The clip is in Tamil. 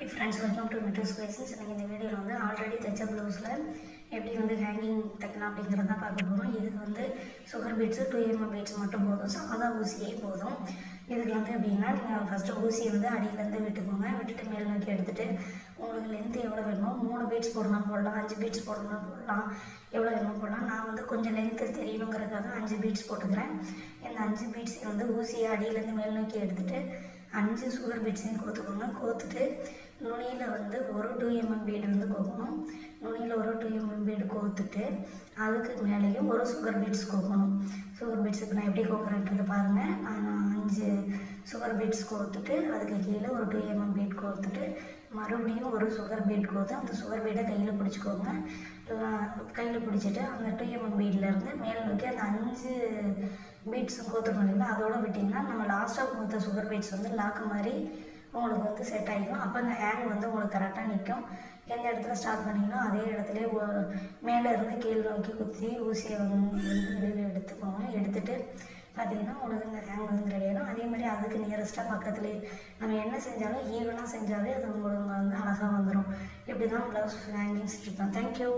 Hi friends welcome to metros spaces எனக்கு இந்த வீடியோவில் வந்து ஆல்ரெடி தைச்ச ப்ளவுஸில் எப்படி வந்து ஹேங்கிங் தைக்கலாம் அப்படிங்கிறத தான் பார்க்க போகிறோம் இதுக்கு வந்து sugar beads two MM beads மட்டும் போதும். சாதா ஊசியே போதும். இதுக்கு வந்து எப்படின்னா நீங்கள் ஃபஸ்ட்டு ஊசியை வந்து அடியிலேருந்து விட்டுக்கோங்க. விட்டுட்டு மேல் நோக்கி எடுத்துகிட்டு உங்களுக்கு லென்த் எவ்வளோ வேணுமோ மூணு பீட்ஸ் போடலாம் போடலாம் அஞ்சு பீட்ஸ் போடலாம் போடலாம் எவ்வளோ வேணுமோ போடலாம் நான் வந்து கொஞ்சம் லென்த்து தெரியணுங்கிறதுக்காக அஞ்சு பீட்ஸ் போட்டுக்கிறேன். இந்த அஞ்சு பீட்ஸை வந்து ஊசியை அடியிலேருந்து மேல் நோக்கி எடுத்துகிட்டு அஞ்சு சுகர் பீட்ஸையும் கோத்துக்கோங்க. கோத்துட்டு நுனியில் வந்து ஒரு டூ எம்எம் பீடு வந்து கோக்கணும். நுனியில் ஒரு டூ எம்எம் பீடு கோத்துட்டு அதுக்கு மேலேயும் ஒரு சுகர் பீட்ஸ் கோக்கணும். சுகர் பீட்ஸ் இப்போ நான் எப்படி கோக்குறேன்றது பாருங்கள் நான் அஞ்சு சுகர் பீட்ஸ் கோத்துட்டு அதுக்கு கீழே ஒரு டூ எம்எம் பீட் கோத்துட்டு மறுபடியும் ஒரு சுகர் பீட் கோத்து அந்த சுகர் பீடை கையில் பிடிச்சிக்கோங்க. கையில் பிடிச்சிட்டு அந்த டூ எம்எம் பீட்லேருந்து மேல் நோக்கி அந்த அஞ்சு பீட்ஸும் கோத்துக்கணும் இல்லைங்களா அதோட விட்டிங்கன்னா நம்ம லாஸ்ட்டாக கோத்த சுகர் பீட்ஸ் வந்து லாக்கு மாதிரி உங்களுக்கு வந்து செட் ஆகிடும் அப்போ அந்த ஹேங் வந்து உங்களுக்கு கரெக்டாக நிற்கும் எந்த இடத்துல ஸ்டார்ட் பண்ணிங்கன்னா அதே இடத்துல மேலே இருந்து கீழ் நோக்கி குத்தி ஊசியை வந்து வெளியில் எடுத்துக்கோங்க. எடுத்துட்டு பார்த்தீங்கன்னா உங்களுக்கு இந்த ஹேங் வந்து ரெடி ஆகிடும் அதே மாதிரி அதுக்கு நியரஸ்ட்டாக பக்கத்துலேயே நம்ம என்ன செஞ்சாலும் ஈவனாக செஞ்சாலே அது உங்களுக்கு வந்து அழகாக வந்துடும் இப்படி தான் ப்ளவுஸ் ஹேங்கிங் ஸ்டிச் தான் தேங்க்யூ